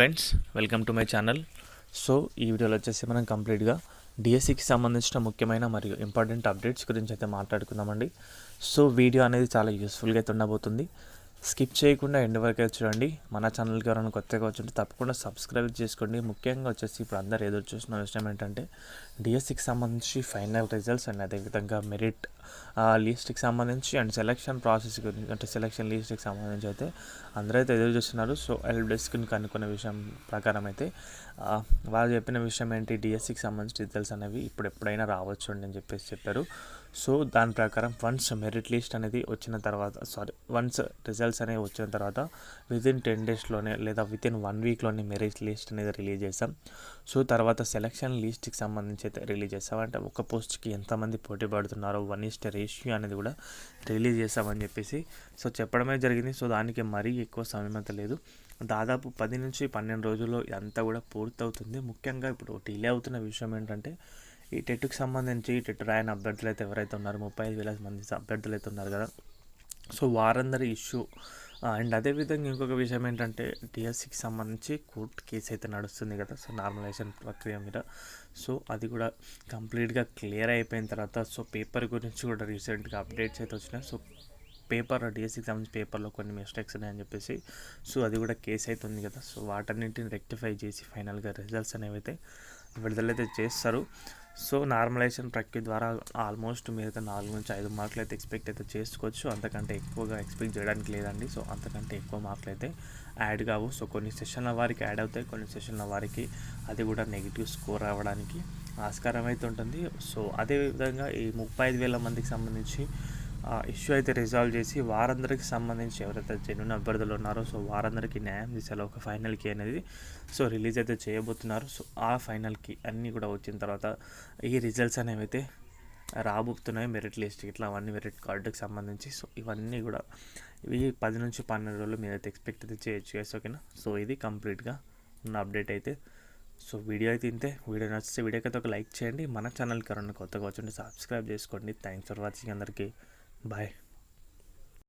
Friends welcome to my channel. So ఈ వీడియోలో వచ్చేసి మనం కంప్లీట్గా డిఎస్సికి సంబంధించిన ముఖ్యమైన మరియు ఇంపార్టెంట్ అప్డేట్స్ గురించి అయితే మాట్లాడుకుందామండి. సో వీడియో అనేది చాలా యూస్ఫుల్గా అయితే ఉండబోతుంది. స్కిప్ చేయకుండా ఎండ్ వరకు చూడండి. మన ఛానల్కి ఎవరైనా కొత్తగా వచ్చింటే తప్పకుండా సబ్స్క్రైబ్ చేసుకోండి. ముఖ్యంగా వచ్చేసి ఇప్పుడు అందరు ఎదురు చూస్తున్న విషయం ఏంటంటే డిఎస్సికి సంబంధించి ఫైనల్ రిజల్ట్స్ అండ్ అదేవిధంగా మెరిట్ లిస్ట్కి సంబంధించి అండ్ సెలక్షన్ ప్రాసెస్ గురించి అంటే సెలక్షన్ లిస్ట్కి సంబంధించి అయితే అందరూ అయితే ఎదురు చూస్తున్నారు. సో హెల్ప్ డెస్క్ని కనుక్కున్న విషయం ప్రకారం అయితే వాళ్ళు చెప్పిన విషయం ఏంటి? డిఎస్సికి సంబంధించి రిజల్ట్స్ అనేవి ఇప్పుడు ఎప్పుడైనా రావచ్చు అండి అని చెప్పేసి చెప్పారు. సో దాని ప్రకారం వన్స్ మెరిట్ లిస్ట్ అనేది వచ్చిన తర్వాత సారీ వన్స్ రిజల్ట్స్ అనేవి వచ్చిన తర్వాత వితిన్ టెన్ డేస్లోనే లేదా వితిన్ వన్ వీక్లోనే మెరిట్ లిస్ట్ అనేది రిలీజ్ చేస్తాం. సో తర్వాత సెలక్షన్ లిస్ట్కి సంబంధించి అయితే రిలీజ్ చేస్తాం. అంటే ఒక పోస్ట్కి ఎంతమంది పోటీ పడుతున్నారో వన్ ఇస్ట్ రేషియో అనేది కూడా రిలీజ్ చేస్తామని చెప్పేసి సో చెప్పడమే జరిగింది. సో దానికి మరీ ఎక్కువ సమయం లేదు. దాదాపు పది నుంచి పన్నెండు రోజుల్లో ఇదంతా కూడా పూర్తవుతుంది. ముఖ్యంగా ఇప్పుడు డిలే అవుతున్న విషయం ఏంటంటే ఈ టెట్కి సంబంధించి టెట్ రాయని అభ్యర్థులు అయితే ఎవరైతే ఉన్నారో ముప్పై ఐదు వేల మంది అభ్యర్థులు అయితే ఉన్నారు కదా. సో వారందరి ఇష్యూ అండ్ అదేవిధంగా ఇంకొక విషయం ఏంటంటే డిఎస్సికి సంబంధించి కోర్టు కేసు అయితే నడుస్తుంది కదా సో నార్మలైజేషన్ ప్రక్రియ మీద. సో అది కూడా కంప్లీట్గా క్లియర్ అయిపోయిన తర్వాత సో పేపర్ గురించి కూడా రీసెంట్గా అప్డేట్స్ అయితే వచ్చినాయి. సో పేపర్ డిఎస్సికి సంబంధించి పేపర్లో కొన్ని మిస్టేక్స్ ఉన్నాయని చెప్పేసి సో అది కూడా కేసు అయితే ఉంది కదా. సో వాటన్నింటిని రెక్టిఫై చేసి ఫైనల్గా రిజల్ట్స్ అనేవి అయితే విడుదలైతే చేస్తారు. సో నార్మలైజేషన్ ప్రక్రియ ద్వారా ఆల్మోస్ట్ మీరైతే నాలుగు నుంచి ఐదు మార్కులు అయితే ఎక్స్పెక్ట్ అయితే చేసుకోవచ్చు. అంతకంటే ఎక్కువగా ఎక్స్పెక్ట్ చేయడానికి లేదండి. సో అంతకంటే ఎక్కువ మార్కులు అయితే యాడ్ కావు. సో కొన్ని సెషన్ల వారికి యాడ్ అవుతాయి కొన్ని సెషన్ల వారికి అది కూడా నెగిటివ్ స్కోర్ అవ్వడానికి ఆస్కారం అయితే ఉంటుంది. సో అదేవిధంగా ఈ ముప్పై ఐదు వేల మందికి సంబంధించి ఇష్యూ అయితే రిజాల్వ్ చేసి వారందరికి సంబంధించి ఎవరైతే జెన్యున్ అభ్యర్థులు ఉన్నారో సో వారందరికీ న్యాయం చేసేలా ఒక ఫైనల్కి అనేది సో రిలీజ్ అయితే చేయబోతున్నారు. సో ఆ ఫైనల్కి అన్నీ కూడా వచ్చిన తర్వాత ఈ రిజల్ట్స్ అనేవి అయితే రాబోతున్నాయి. మెరిట్ లిస్ట్ ఇట్లా అవన్నీ మెరిట్ కార్డుకి సంబంధించి సో ఇవన్నీ కూడా ఇవి పది నుంచి పన్నెండు రోజులు మీరైతే ఎక్స్పెక్ట్ అయితే చేయొచ్చు ఎస్ ఓకేనా సో ఇది కంప్లీట్గా ఉన్న అప్డేట్ అయితే. సో వీడియో అయితే ఇంతే. వీడియో నచ్చితే వీడియోకి అయితే ఒక లైక్ చేయండి. మన ఛానల్కి ఎవరైనా కొత్తగా వచ్చి సబ్స్క్రైబ్ చేసుకోండి. థ్యాంక్స్ ఫర్ వాచింగ్ అందరికీ. Bye.